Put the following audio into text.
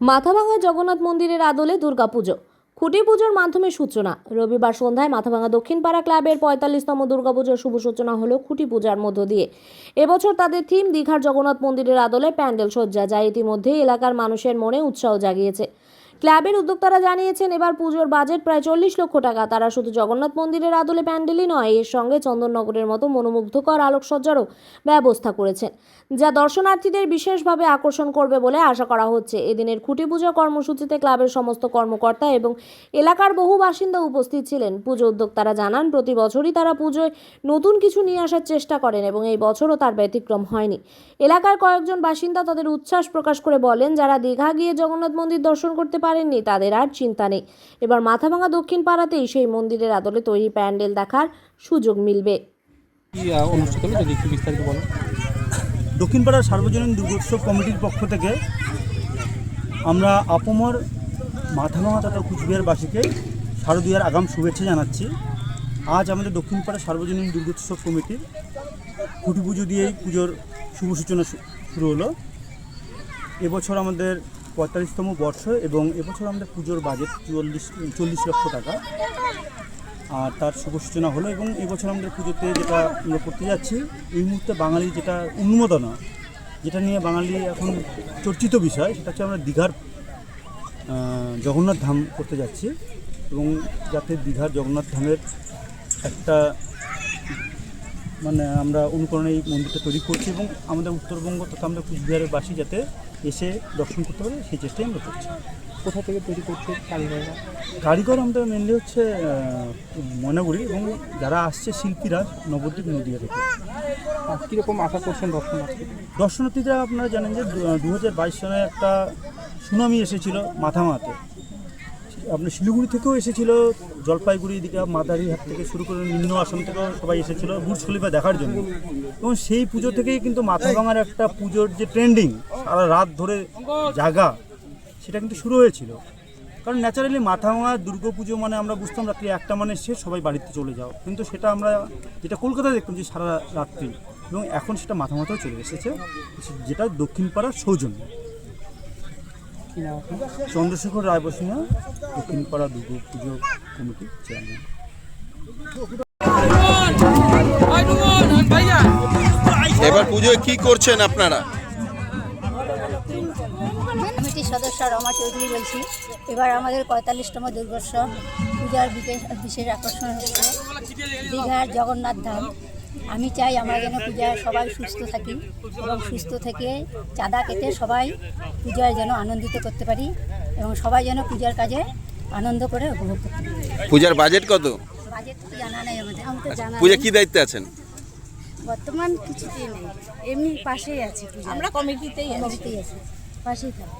মাথাভাঙা জগন্নাথ মন্দিরের আদলে দুর্গাপুজো। খুঁটি পুজোর মাধ্যমে সূচনা। রবিবার সন্ধ্যায় মাথাভাঙা দক্ষিণপাড়া ক্লাবের পঁয়তাল্লিশতম দুর্গাপুজোর শুভ সূচনা হলো খুঁটি পূজার মধ্য দিয়ে। এবছর তাদের থিম দীঘার জগন্নাথ মন্দিরের আদলে প্যান্ডেল সজ্জা, যা ইতিমধ্যেই এলাকার মানুষের মনে উৎসাহ জাগিয়েছে। ক্লাবের উদ্যোক্তারা জানিয়েছেন, এবার পুজোর বাজেট প্রায় চল্লিশ লক্ষ টাকা। তারা শুধু জগন্নাথ মন্দিরের আদলে প্যান্ডেলই নয়, এর সঙ্গে চন্দননগরের মতো মনোমুগ্ধকর আলোকসজ্জারও ব্যবস্থা করেছেন, যা দর্শনার্থীদের বিশেষভাবে আকর্ষণ করবে বলে আশা করা হচ্ছে। এদিনের খুঁটি পুজো কর্মসূচিতে ক্লাবের সমস্ত কর্মকর্তা এবং এলাকার বহু বাসিন্দা উপস্থিত ছিলেন। পুজো উদ্যোক্তারা জানান, প্রতি বছরই তারা পুজোয় নতুন কিছু নিয়ে আসার চেষ্টা করেন এবং এই বছরও তার ব্যতিক্রম হয়নি। এলাকার কয়েকজন বাসিন্দা তাদের উচ্ছ্বাস প্রকাশ করে বলেন, যারা দীঘা গিয়ে জগন্নাথ মন্দির দর্শন করতে পারেননি তাদের আর চিন্তা নেই। এবার মাথাভাঙা দক্ষিণ পাড়াতেই সেই মন্দিরের আদলে তৈরি প্যান্ডেল দেখার সুযোগ মিলবে। অনুষ্ঠিত হলো? যদি একটু বিস্তারিত বলো। দক্ষিণপাড়া সার্বজনীন দুর্গোৎসব কমিটির পক্ষ থেকে আমরা আপমর মাথাভাঙা তথা কুচবিহারবাসীকে শারদীয়ার আগাম শুভেচ্ছা জানাচ্ছি। আজ আমাদের দক্ষিণপাড়া সার্বজনীন দুর্গোৎসব কমিটির খুঁটি পুজো দিয়েই পুজোর শুভ সূচনা শুরু হলো। এবছর আমাদের পঁয়তাল্লিশতম বর্ষ এবং এবছর আমাদের পুজোর বাজেট চুয়াল্লিশ, চল্লিশ লক্ষ টাকা। আর তার শুভ সূচনা হলো এবং এবছর আমাদের পুজোতে যেটা আমরা করতে যাচ্ছি, এই মুহূর্তে বাঙালি যেটা উন্মোদনা, যেটা নিয়ে বাঙালি এখন চর্চিত বিষয়, সেটা হচ্ছে আমরা দীঘার জগন্নাথ ধাম করতে যাচ্ছি। এবং যাতে দীঘার জগন্নাথ ধামের একটা মানে আমরা অনুকরণে এই মন্দিরটা তৈরি করছি এবং আমাদের উত্তরবঙ্গ তথা আমাদের কুচবিহারের বাসী যাতে এসে দর্শন করতে পারে সেই চেষ্টাই আমরা করছি। কোথা থেকে তৈরি করছে কারিগররা? কারিগর আমাদের মেনলি হচ্ছে ময়নাগুড়ি এবং যারা আসছে শিল্পীরা নবদ্বীপ নদীয়া থেকে। কীরকম আশা করছেন দর্শনার্থী দর্শনার্থীরা আপনারা জানেন যে দু হাজার বাইশ সালে একটা সুনামি এসেছিল মাথামাতে আপনার শিলিগুড়ি থেকেও এসেছিল, জলপাইগুড়ি এদিকে মাদারি হাট থেকে শুরু করে নিম্ন আসাম থেকেও সবাই এসেছিল বুর্জ খলিফা দেখার জন্য। এবং সেই পুজো থেকেই কিন্তু মাথা ভাঙার একটা পুজোর যে ট্রেন্ডিং সারা রাত ধরে জাগা, সেটা কিন্তু শুরু হয়েছিল। কারণ ন্যাচারালি মাথা ভাঙা দুর্গা পুজো মানে আমরা বুঝতাম রাত্রি একটা মানে শেষ সবাই বাড়িতে চলে যাও। কিন্তু সেটা আমরা যেটা কলকাতায় দেখতাম যে সারা রাত্রি। এবং এখন সেটা মাথা মাথাও চলে এসেছে। যেটা দক্ষিণ পাড়ার সৌজন্য। চন্দ্রশেখর রায় দক্ষিণপাড়া দুর্গা পুজো কমিটির চেয়ারম্যান এবার পুজোয় কি করছেন আপনারা? কমিটির সদস্য রমা চৌধুরী বলছি। এবার আমাদের পঁয়তাল্লিশতম দুর্গোৎসব পূজার বিশেষ বিশেষ আকর্ষণ হচ্ছে দীঘার জগন্নাথ ধাম। আমি চাই আমরা যেন পূজায় সবাই সুস্থ থাকি এবং সুস্থ থেকে চাঁদা কেটে সবাই পূজায় যেন আনন্দিত করতে পারি এবং সবাই যেন পূজার কাজে আনন্দ করে উপভোগ করতে পারি। পূজার বাজেট কত? বাজেট তো জানা নেই আমাদের জানা পূজা কি দায়িত্বে আছেন? বর্তমান কিছুতেই নেই এমনি পাশেই আছি আমরা কমিটিতেই কমিটিতেই আছি পাশেই থাকি।